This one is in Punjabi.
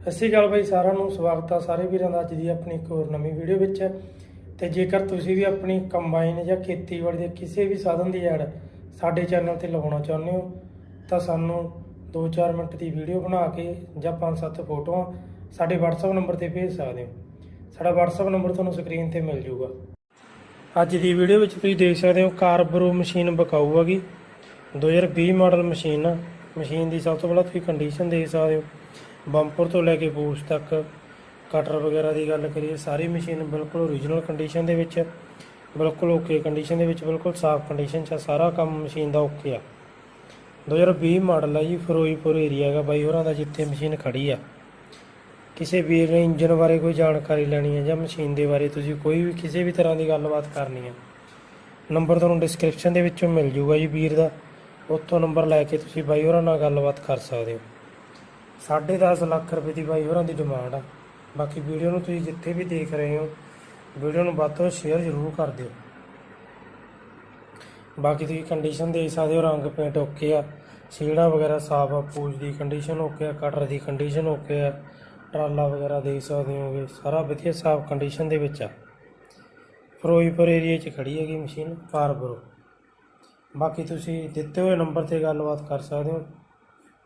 ਸਤਿ ਸ਼੍ਰੀ ਅਕਾਲ ਬਾਈ, ਸਾਰਿਆਂ ਨੂੰ ਸਵਾਗਤ ਆ ਸਾਰੇ ਵੀਰਾਂ ਦਾ ਅੱਜ ਦੀ ਆਪਣੀ ਇੱਕ ਹੋਰ ਨਵੀਂ ਵੀਡੀਓ ਵਿੱਚ। ਤੇ ਜੇਕਰ ਤੁਸੀਂ ਵੀ ਆਪਣੀ ਕੰਬਾਈਨ ਜਾਂ ਖੇਤੀਬਾੜੀ ਦੇ ਕਿਸੇ ਵੀ ਸਾਧਨ ਦੀ ਐਡ ਸਾਡੇ ਚੈਨਲ ਤੇ ਲਗਾਉਣਾ ਚਾਹੁੰਦੇ ਹੋ, ਤਾਂ ਸਾਨੂੰ 2-4 ਮਿੰਟ ਦੀ ਵੀਡੀਓ ਬਣਾ ਕੇ ਜਾਂ 5-7 ਫੋਟੋਆਂ ਸਾਡੇ WhatsApp ਨੰਬਰ ਤੇ ਭੇਜ ਸਕਦੇ ਹੋ। ਸਾਡਾ WhatsApp ਨੰਬਰ ਤੁਹਾਨੂੰ ਸਕਰੀਨ ਤੇ ਮਿਲ ਜਾਊਗਾ ਅੱਜ ਦੀ ਵੀਡੀਓ ਵਿੱਚ ਤੁਸੀਂ ਦੇਖ ਸਕਦੇ ਹੋ ਕਾਰਬਰੋ ਮਸ਼ੀਨ ਬਕਾਊ ਹੈਗੀ। 2020 ਮਾਡਲ ਮਸ਼ੀਨ ਆ। ਮਸ਼ੀਨ ਦੀ ਸਭ ਤੋਂ ਪਹਿਲਾਂ ਤੁਸੀਂ ਕੰਡੀਸ਼ਨ ਦੇਖ ਸਕਦੇ ਹੋ। ਬੰਪਰ ਤੋਂ ਲੈ ਕੇ ਬੂਸ਼ ਤੱਕ, ਕਟਰ ਵਗੈਰਾ ਦੀ ਗੱਲ ਕਰੀਏ, ਸਾਰੀ ਮਸ਼ੀਨ ਬਿਲਕੁਲ ਓਰੀਜਨਲ ਕੰਡੀਸ਼ਨ ਦੇ ਵਿੱਚ, ਬਿਲਕੁਲ ਓਕੇ ਕੰਡੀਸ਼ਨ ਦੇ ਵਿੱਚ, ਬਿਲਕੁਲ ਸਾਫ਼ ਕੰਡੀਸ਼ਨ 'ਚ ਆ, ਸਾਰਾ ਕੰਮ ਮਸ਼ੀਨ ਦਾ ਓਕੇ ਆ। 2020 ਮਾਡਲ ਆ ਜੀ, ਫਿਰੋਜ਼ਪੁਰ ਏਰੀਆ ਹੈਗਾ ਬਾਈ ਹੋਰਾਂ ਦਾ, ਜਿੱਥੇ ਮਸ਼ੀਨ ਖੜੀ ਆ। ਕਿਸੇ ਵੀਰ ਨੇ ਇੰਜਨ ਬਾਰੇ ਕੋਈ ਜਾਣਕਾਰੀ ਲੈਣੀ ਹੈ ਜਾਂ ਮਸ਼ੀਨ ਦੇ ਬਾਰੇ ਤੁਸੀਂ ਕੋਈ ਵੀ ਕਿਸੇ ਵੀ ਤਰ੍ਹਾਂ ਦੀ ਗੱਲਬਾਤ ਕਰਨੀ ਹੈ ਨੰਬਰ ਤੁਹਾਨੂੰ ਡਿਸਕ੍ਰਿਪਸ਼ਨ ਦੇ ਵਿੱਚੋਂ ਮਿਲ ਜੂਗਾ ਜੀ ਵੀਰ ਦਾ। ਉੱਥੋਂ ਨੰਬਰ ਲੈ ਕੇ ਤੁਸੀਂ ਬਾਈ ਹੋਰਾਂ ਨਾਲ ਗੱਲਬਾਤ ਕਰ ਸਕਦੇ ਹੋ। 10.5 ਲੱਖ ਰੁਪਏ ਦੀ ਬਾਈ ਹੋਰਾਂ ਦੀ ਡਿਮਾਂਡ ਆ। ਬਾਕੀ ਵੀਡੀਓ ਨੂੰ ਤੁਸੀਂ ਜਿੱਥੇ ਵੀ ਦੇਖ ਰਹੇ ਹੋ, ਵੀਡੀਓ ਨੂੰ ਵੱਧ ਤੋਂ ਵੱਧ ਸ਼ੇਅਰ ਜ਼ਰੂਰ ਕਰ ਦਿਓ। ਬਾਕੀ ਤੁਸੀਂ ਕੰਡੀਸ਼ਨ ਦੇਖ ਸਕਦੇ ਹੋ, ਰੰਗ ਪੇਂਟ ਓਕੇ ਆ। ਸੀੜਾ ਵਗੈਰਾ ਸਾਫ਼ ਆ, ਪੂਜ ਦੀ ਕੰਡੀਸ਼ਨ ਓਕੇ ਆ ਕਟਰ ਦੀ ਕੰਡੀਸ਼ਨ ਓਕੇ ਆ। ਟਰਾਲਾ ਵਗੈਰਾ ਦੇਖ ਸਕਦੇ ਹੋਗੇ, ਸਾਰਾ ਵਧੀਆ ਸਾਫ਼ ਕੰਡੀਸ਼ਨ ਦੇ ਵਿੱਚ ਆ। ਫਿਰੋਜ਼ਪੁਰ ਏਰੀਆ 'ਚ ਖੜੀ ਹੈਗੀ ਮਸ਼ੀਨ ਕਾਰਬਰੋ ਬਾਕੀ ਤੁਸੀਂ ਦਿੱਤੇ ਹੋਏ ਨੰਬਰ ਤੇ ਗੱਲਬਾਤ ਕਰ ਸਕਦੇ ਹੋ।